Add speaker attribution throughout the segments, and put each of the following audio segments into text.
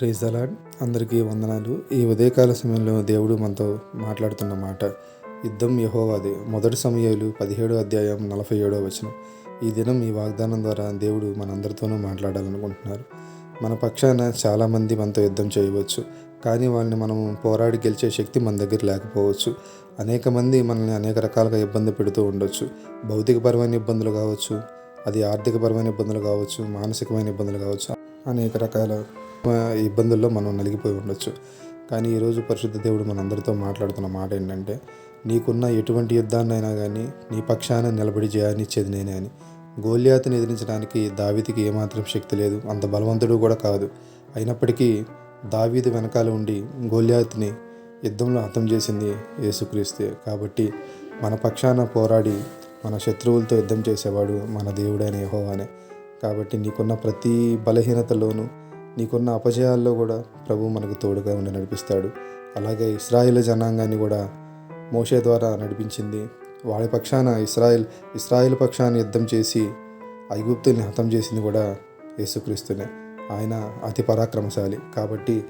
Speaker 1: Praise అలాడ్ అందరికీ వందనాలు. ఈ ఉదయకాల సమయంలో దేవుడు మనతో మాట్లాడుతున్న మాట యుద్ధం యహోవాది. మొదటి సమయాలు పదిహేడో అధ్యాయం నలభై ఏడో వచనం. ఈ దినం ఈ వాగ్దానం ద్వారా దేవుడు మనందరితోనూ మాట్లాడాలనుకుంటున్నారు. మన పక్షాన చాలామంది మనతో యుద్ధం చేయవచ్చు కానీ వాళ్ళని మనం పోరాడి గెలిచే శక్తి మన దగ్గర లేకపోవచ్చు. అనేక మంది మనల్ని అనేక రకాలుగా ఇబ్బంది పెడుతూ ఉండొచ్చు. భౌతికపరమైన ఇబ్బందులు కావచ్చు అది ఆర్థికపరమైన ఇబ్బందులు కావచ్చు మానసికమైన ఇబ్బందులు కావచ్చు అనేక రకాల ఇబ్బందుల్లో మనం నలిగిపోయి ఉండొచ్చు. కానీ ఈరోజు పరిశుద్ధ దేవుడు మనందరితో మాట్లాడుతున్న మాట ఏంటంటే నీకున్న ఎటువంటి యుద్ధాన్నైనా కానీ నీ పక్షాన నిలబడి జయాన్నిచ్చేది నేనే అని. గోల్యాతను ఎదిరించడానికి దావీదికి ఏమాత్రం శక్తి లేదు అంత బలవంతుడు కూడా కాదు. అయినప్పటికీ దావీది వెనకాల ఉండి గోల్యాత్ని యుద్ధంలో హతం చేసింది యేసుక్రీస్తే. కాబట్టి మన పక్షాన పోరాడి మన శత్రువులతో యుద్ధం చేసేవాడు మన దేవుడైన యెహోవానే. కాబట్టి నీకున్న ప్రతి బలహీనతలోనూ నీకున్న అపజయాల్లో కూడా ప్రభు మనకు తోడుగా ఉండి నడిపిస్తాడు. అలాగే ఇస్రాయిల్ జనాంగాన్ని కూడా మోషే ద్వారా నడిపించింది. వాడి పక్షాన ఇస్రాయిల్ ఇస్రాయిల్ పక్షాన యుద్ధం చేసి ఐగుప్తుల్ని హతం చేసింది కూడా యేసుక్రీస్తునే. ఆయన అతి పరాక్రమశాలి. కాబట్టి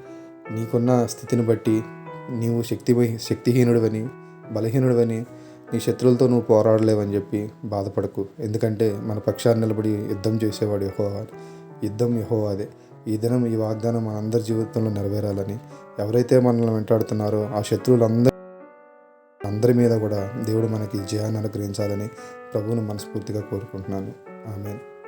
Speaker 1: నీకున్న స్థితిని బట్టి నీవు శక్తి శక్తిహీనుడివని బలహీనుడివని నీ శత్రువులతో నువ్వు పోరాడలేవని చెప్పి బాధపడకు. ఎందుకంటే మన పక్షాన్ని నిలబడి యుద్ధం చేసేవాడు యహోవా. యుద్ధం యహోవాదే. ఈ దినం ఈ వాగ్దానం మనందరి జీవితంలో నెరవేరాలని ఎవరైతే మనల్ని వెంటాడుతున్నారో ఆ శత్రువులందరూ అందరి మీద కూడా దేవుడు మనకి జయాన్ని అనుగ్రహించాలని ప్రభువును మనస్ఫూర్తిగా కోరుకుంటున్నాను. ఆమెను.